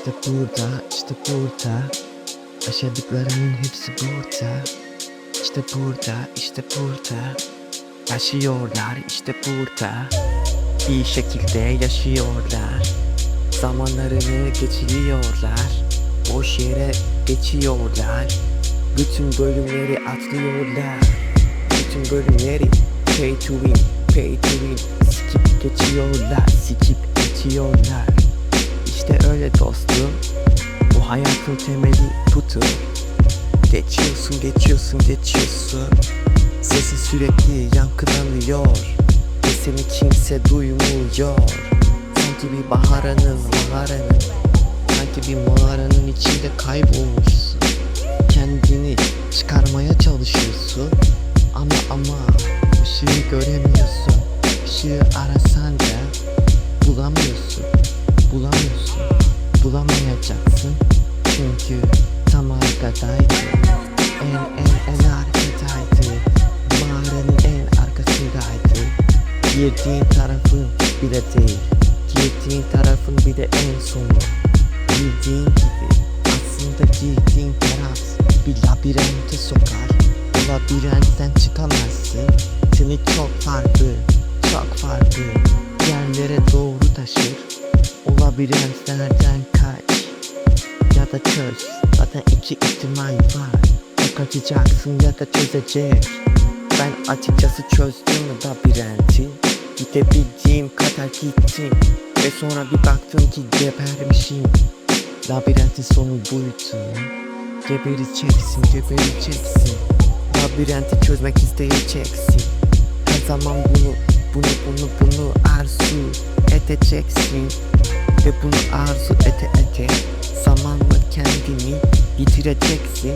İşte burada, işte burada. Yaşadıklarımın hepsi burada. İşte burada, işte burada. Yaşıyorlar işte burada. İyi şekilde yaşıyorlar. Zamanlarını geçiriyorlar. Boş yere geçiyorlar. Bütün bölümleri atlıyorlar. Bütün bölümleri Pay to win, pay to win. Skip geçiyorlar, skip geçiyorlar Öyle dostum Bu hayatın temeli budur. Geçiyorsun, geçiyorsun, geçiyorsun. Sesi sürekli yankılanıyor Ve seni kimse duymuyor. Sanki bir baharanın, mağaranın Sanki bir mağaranın içinde kaybolmuşsun. Kendini çıkarmaya çalışıyorsun Ama ama ışığı göremiyorsun. Işığı arasan da bulamıyorsun Bulamıyorsun Bulamayacaksın. Çünkü tam arkadaydı. En en en arkadaydı. Mağaranın en arkasındaydı. Girdiğin tarafın bile değil. Girdiğin tarafın bile en sonu. Bildiğin gibi aslında girdiğin taraf Bir labirente sokar. O labirentten çıkamazsın. Seni çok farklı, çok farklı Yerlere doğru taşır O labirentlerden kaç. Ya da çöz Zaten iki ihtimal var. Ya kaçacaksın ya da çözecek. Ben açıkçası çözdüm labirenti Gidebildiğim kadar gittim. Ve sonra bir baktım ki gebermişim. Labirentin sonu buydu. Gebereceksin, gebereceksin Labirenti çözmek isteyeceksin. Her zaman bunu, bunu, bunu, bunu arzu edeceksin Ve bunu arzu ete ete Zamanla kendini yitireceksin.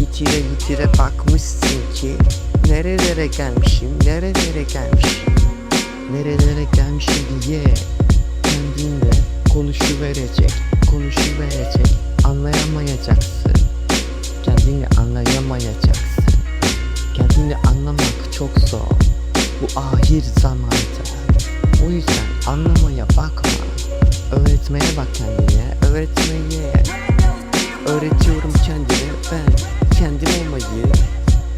Yitire yitire bakmışsın ki Nerelere gelmişim, nerelere gelmişim Nerelere gelmişim diye ahir zamanda O yüzden anlamaya bakma. Öğretmeye bak kendine Öğretmeye Öğretiyorum kendime ben. Kendim olmayı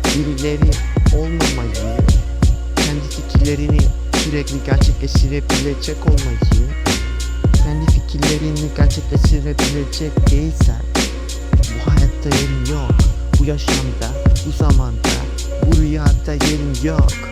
Birileri olmamayı Kendi fikirlerini sürekli gerçekleştirebilecek olmayı Kendi fikirlerini gerçekleştirebilecek değilsen Bu hayatta yerin yok. Bu yaşamda, bu zamanda Bu rüyada yerin yok